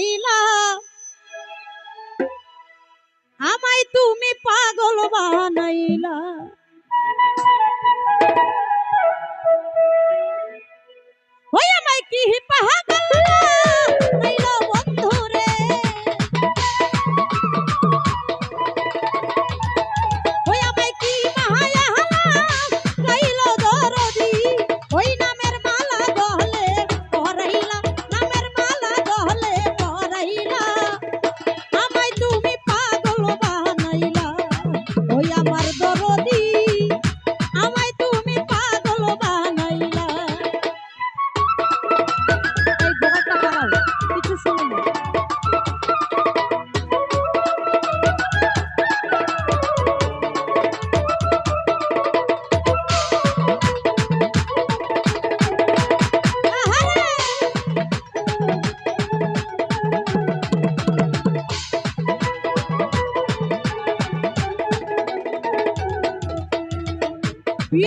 পাইলা। আমায় তুমি পাগল বানাইলা।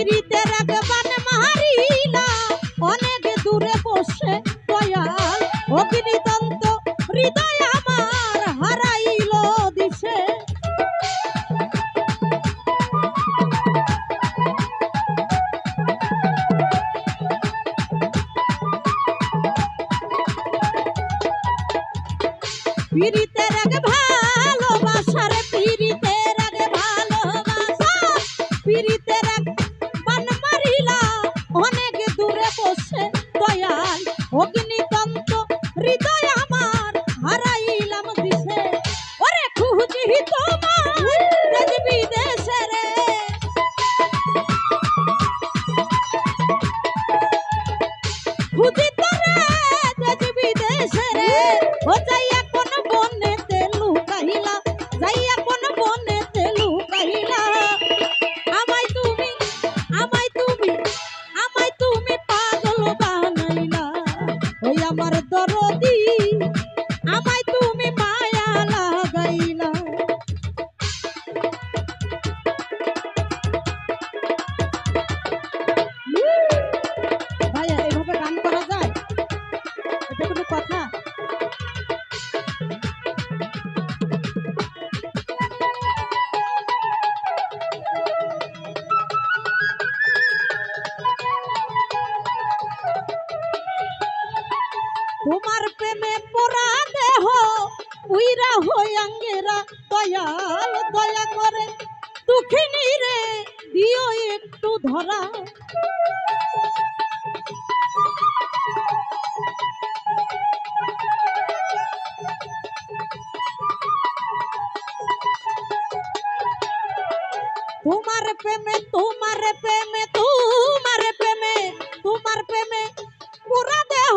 পিড়িতের আগবান মারিলা অনেক দূরে বসে দয়াল অগ্নিতন্ত হৃদয় ভালোবাসার পিড়িতের হৃদয় তোমার প্রেমে পড়া দেহ, উইরা হয়াঙ্গেরা দয়াল, দয়া করে দুঃখিনী রে, দিও একটু ধরা। তোমার প্রেমে তোমার প্রেমে তোমার প্রেমে তোমার প্রেমে পুরা দেহ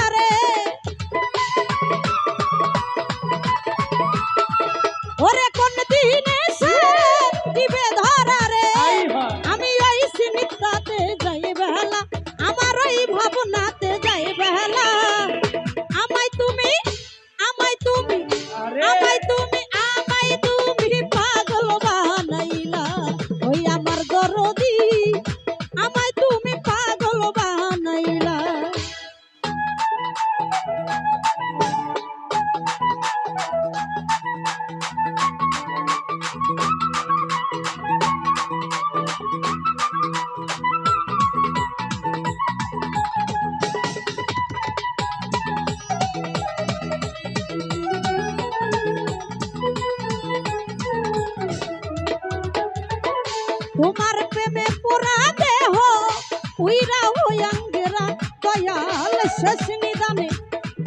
শেষ নিদানে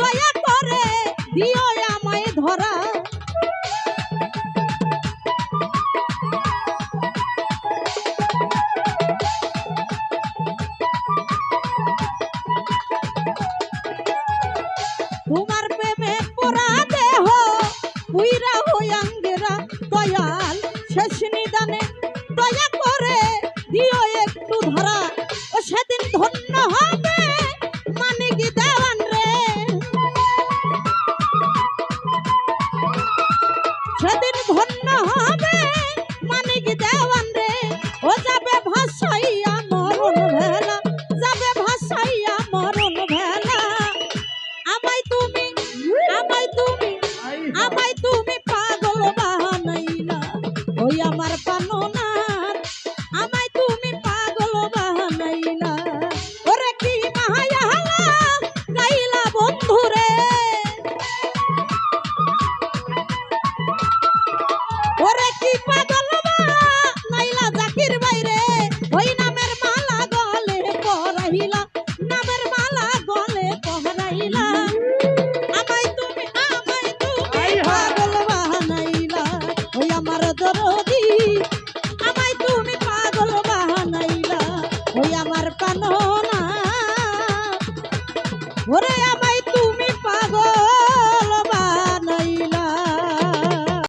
দয়া করে দিও আমায় ধরা। তোমার প্রেমে পুরা দেহ উইরা হইয়াঙ্গেরা দয়াল। শেষ নিদানে দয়া করে দিও একটু ধরা। ও সেদিন ধন্য হবে Amai tu